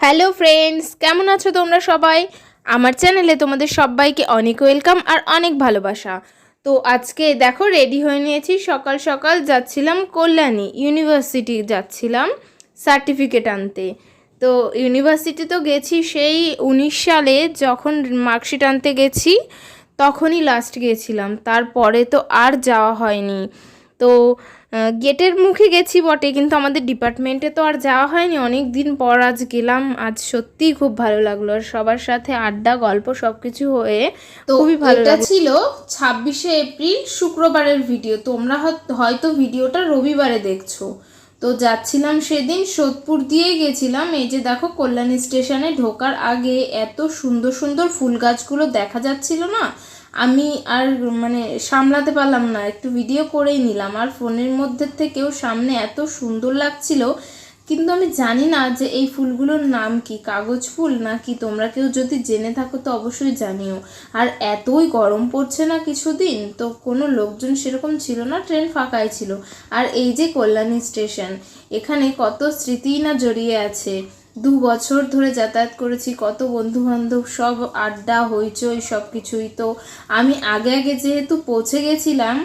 Hello friends, কেমন আছো তোমরা সবাই? আমার চ্যানেলে তোমাদের সবাইকে অনেক ওয়েলকাম আর অনেক ভালোবাসা। তো আজকে দেখো রেডি হয়ে নিয়েছি, সকাল সকাল যাচ্ছিলাম কল্যাণী ইউনিভার্সিটি যাচ্ছিলাম সার্টিফিকেট আনতে। তো ইউনিভার্সিটি তো গেছি সেই উনিশ সালে যখন মার্কশিট আনতে গেছি, তখনই লাস্ট গিয়েছিলাম তারপরে তো আর যাওয়া হয়নি। তো গেটের মুখে গেছি বটে কিন্তু আমাদের ডিপার্টমেন্টে তো আর যাওয়া হয়নি। অনেক দিন পর আজ গেলাম আজ সত্যিই খুব ভালো লাগল। আর সবার সাথে আড্ডা গল্প সব কিছু হয়ে তো খুবই ভালো এটা ছিল ছাব্বিশে এপ্রিল শুক্রবারের ভিডিও। তোমরা হয়ত- হয়তো ভিডিওটা রবিবারে দেখছ। তো যাচ্ছিলাম সেদিন সোদপুর দিয়েই গেছিলাম। এই যে দেখো কল্যাণী স্টেশনে ঢোকার আগে এত সুন্দর সুন্দর ফুল গাছগুলো দেখা যাচ্ছিল না? আমি আর মানে সামলাতে পারলাম না। একটু ভিডিও করেই নিলাম। আর ফোনের মধ্যে থেকেও সামনে এত সুন্দর লাগছিল। কিন্তু আমি জানি না যে এই ফুলগুলোর নাম কি, কাগজ ফুল নাকি? তোমরা কেউ যদি জেনে থাকো তো অবশ্যই জানিও। আর এতই গরম পড়ছে না কিছুদিন, তো কোনো লোকজন সেরকম ছিল না, ট্রেন ফাঁকাই ছিল। আর এই যে কল্যাণী স্টেশন, এখানে কত স্মৃতি না জড়িয়ে আছে। দু বছর ধরে যাতায়াত করেছি কত বন্ধু বান্ধব সব আড্ডা হইচই সব কিছুই তো আমি আগে আগে যেহেতু পৌঁছে গেছিলাম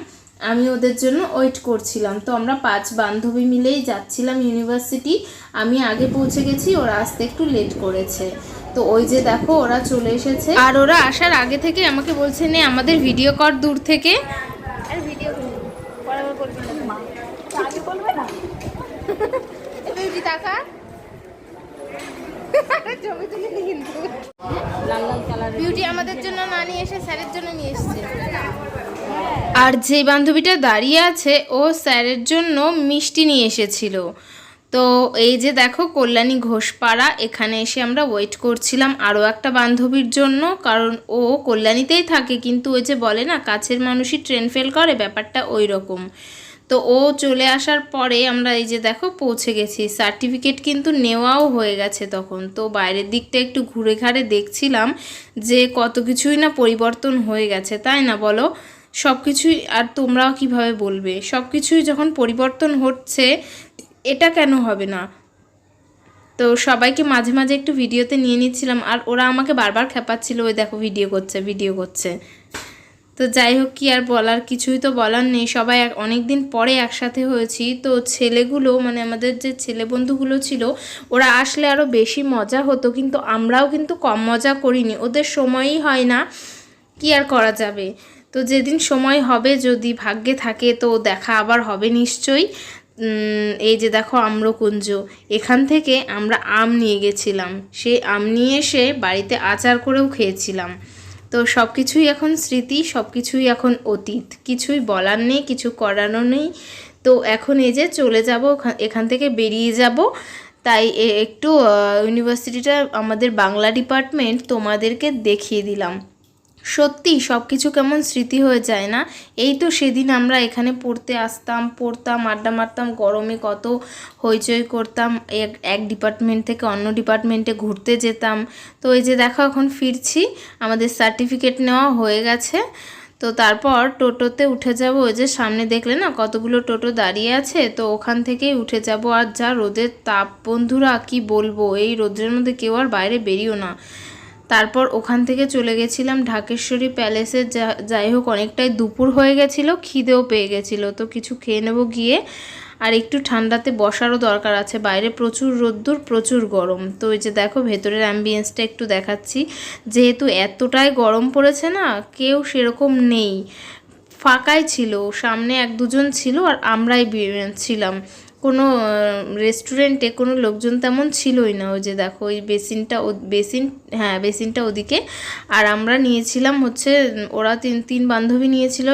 আমি ওদের জন্য ওয়েট করছিলাম। তো আমরা পাঁচ বান্ধবী মিলেই যাচ্ছিলাম ইউনিভার্সিটি। আমি আগে পৌঁছে গেছি ওরা আসতে একটু লেট করেছে। তো ওই যে দেখো ওরা চলে এসেছে। আর ওরা আসার আগে থেকে আমাকে বলছে নে আমাদের ভিডিও কর দূর থেকে। আর ভিডিও করবি বিউটি আমাদের জন্য না নিয়ে এসে স্যারের জন্য নিয়ে এসেছে। আর যে বান্ধবীটা দাঁড়িয়ে আছে, ও স্যারের জন্য মিষ্টি নিয়ে এসেছিল। তো এই যে দেখো, কল্যাণী ঘোষপাড়া, এখানে এসে আমরা ওয়েট করছিলাম আরও একটা বান্ধবীর জন্য, কারণ ও কল্যাণীতেই থাকে, কিন্তু ওই যে বলে না, কাছের মানুষই ট্রেন ফেল করে, ব্যাপারটা ওই রকম তো ও চলে আসার পরে আমরা এই যে দেখো পৌঁছে গেছি। সার্টিফিকেট কিন্তু নেওয়াও হয়ে গেছে তখন। তো বাইরের দিকটা একটু ঘুরে ঘাড়ে দেখছিলাম যে কত কিছুই না পরিবর্তন হয়ে গেছে, তাই না বলো? সব কিছুই আর তোমরাও কীভাবে বলবে? সব কিছুই যখন পরিবর্তন হচ্ছে, এটা কেন হবে না? তো সবাইকে মাঝে মাঝে একটু ভিডিওতে নিয়ে নিচ্ছিলাম আর ওরা আমাকে বারবার খেপাচ্ছিল, ওই দেখো, ভিডিও করছে ভিডিও করছে। তো যাই হোক, কি আর বলার? কিছুই তো বলার নেই। সবাই অনেক দিন পরে একসাথে হয়েছি। তো ছেলেগুলো মানে আমাদের যে ছেলে বন্ধুগুলো ছিল, ওরা আসলে আরও বেশি মজা হতো, কিন্তু আমরাও কিন্তু কম মজা করিনি। ওদের সময়ই হয় না, কি আর করা যাবে? তো যেদিন সময় হবে, যদি ভাগ্যে থাকে, তো দেখা আবার হবে নিশ্চয়ই। এই যে দেখো আম্রকুঞ্জ, এখান থেকে আমরা আম নিয়ে গেছিলাম। সেই আম নিয়ে এসে বাড়িতে আচার করেও খেয়েছিলাম। তো সব কিছুই এখন স্মৃতি সব কিছুই এখন অতীত। কিছুই বলার নেই, কিছু করানো নেই। তো এখন এই যে চলে যাব এখান থেকে বেরিয়ে যাব। তাই একটু ইউনিভার্সিটিটা আমাদের বাংলা ডিপার্টমেন্ট তোমাদেরকে দেখিয়ে দিলাম। সত্যি সব কিছু কেমন স্মৃতি হয়ে যায় না? এই তো সেদিন আমরা এখানে পড়তে আসতাম, পড়তাম, আড্ডা মারতাম, গরমে কত হইচই করতাম, এক এক ডিপার্টমেন্ট থেকে অন্য ডিপার্টমেন্টে ঘুরতে যেতাম। তো এই যে দেখো এখন ফিরছি, আমাদের সার্টিফিকেট নেওয়া হয়ে গেছে। তো তারপর টোটোতে উঠে যাব, ওই যে সামনে দেখলে না কতগুলো টোটো দাঁড়িয়ে আছে? তো ওখান থেকেই উঠে যাব। আর যা রোদের তাপ, বন্ধুরা কি বলব? এই রোদের মধ্যে কেউ আর বাইরে বেরিও না। তারপর ওখান থেকে চলে গেছিলাম ঢাকেশ্বরী প্যালেসে। যা, যাই হোক, অনেকটাই দুপুর হয়ে গেছিল, খিদেও পেয়ে গেছিল। তো কিছু খেয়ে নেব গিয়ে। আর একটু ঠান্ডাতে বসারও দরকার আছে। বাইরে প্রচুর রোদ্দুর, প্রচুর গরম। তো ওই যে দেখো, ভেতরের অ্যাম্বিয়েন্সটা একটু দেখাচ্ছি। যেহেতু এতটাই গরম পড়েছে না, কেউ সেরকম নেই। ফাঁকাই ছিল, সামনে এক দুজন ছিল আর আমরাই ছিলাম। কোনো রেস্টুরেন্টে কোনো লোকজন তেমন ছিলই না, ওই যে দেখো, ওই বেসিনটা বেসিন হ্যাঁ বেসিনটা ওদিকে। আর আমরা নিয়েছিলাম হচ্ছে, ওরা তিন তিন বান্ধবী নিয়েছিল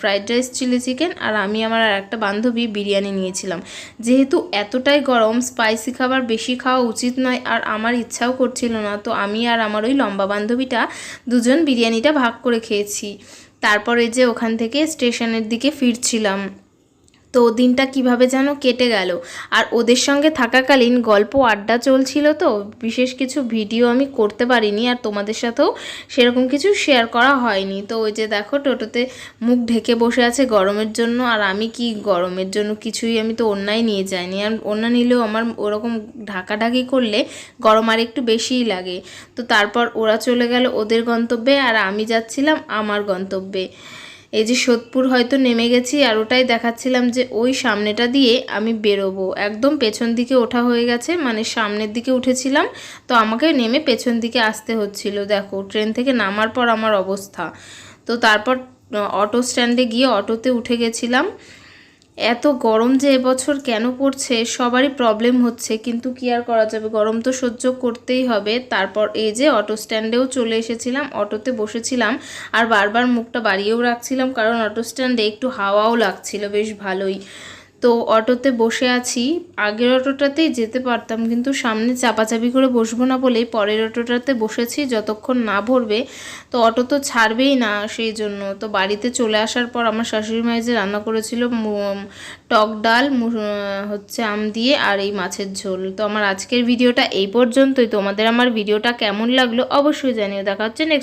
ফ্রাইড রাইস চিলি চিকেন আর আমি আমার আর একটা বান্ধবী বিরিয়ানি নিয়েছিলাম। যেহেতু এতটাই গরম স্পাইসি খাবার বেশি খাওয়া উচিত নয়, আর আমার ইচ্ছাও করছিল না, তো আমি আর আমার ওই লম্বা বান্ধবীটা দুজন বিরিয়ানিটা ভাগ করে খেয়েছি। তারপরে যে ওখান থেকে স্টেশনের দিকে ফিরছিলাম। তো দিনটা কীভাবে যেন কেটে গেল। আর ওদের সঙ্গে থাকাকালীন গল্প আড্ডা চলছিল তো, বিশেষ কিছু ভিডিও আমি করতে পারিনি আর তোমাদের সাথেও সেরকম কিছু শেয়ার করা হয়নি। তো ওই যে দেখো টোটোতে মুখ ঢেকে বসে আছে গরমের জন্য আর আমি কি গরমের জন্য কিছুই আমি তো অন্যায় নিয়ে যাইনি। আর অন্য নিলেও আমার ওরকম ঢাকাঢাকি করলে গরম আর একটু বেশিই লাগে। তো তারপর ওরা চলে গেল ওদের গন্তব্যে আর আমি যাচ্ছিলাম আমার গন্তব্যে। এই যে সোদপুর হয়তো নেমে গেছি আর ওটাই দেখাচ্ছিলাম যে ওই সামনেটা দিয়ে আমি বেরোবো। একদম পেছন দিকে ওঠা হয়ে গেছে মানে সামনের দিকে উঠেছিলাম, তো আমাকে নেমে পেছন দিকে আসতে হচ্ছিল। দেখো, ট্রেন থেকে নামার পর আমার অবস্থা। তো তারপর, অটো স্ট্যান্ডে গিয়ে অটোতে উঠে গেছিলাম। এত গরম যে এবছর কেন পড়ছে, সবারই প্রবলেম হচ্ছে, কিন্তু কি আর করা যাবে? গরম তো সহ্য করতেই হবে। তারপর এই যে অটো স্ট্যান্ডেও চলে এসেছিলাম অটোতে বসেছিলাম, আর বারবার মুখটা বাড়িয়েও রাখছিলাম, কারণ অটো স্ট্যান্ডে একটু হাওয়াও লাগছিল, বেশ ভালোই। তো অটোতে বসে আছি। আগের অটোটাতেই যেতে পারতাম, কিন্তু সামনে চাপাচাপি করে বসবো না বলেই পরের অটোটাতে বসেছি, যতক্ষণ না ভরবে। তো অটো তো ছাড়বেই না সেই জন্য। তো বাড়িতে চলে আসার পর আমার শাশুড়ি মায়ের যে রান্না করেছিল টক ডাল হচ্ছে আম দিয়ে আর এই মাছের ঝোল। তো আমার আজকের ভিডিওটা এই পর্যন্তই। তোমাদের আমার ভিডিওটা কেমন লাগল অবশ্যই জানিও দেখা হচ্ছে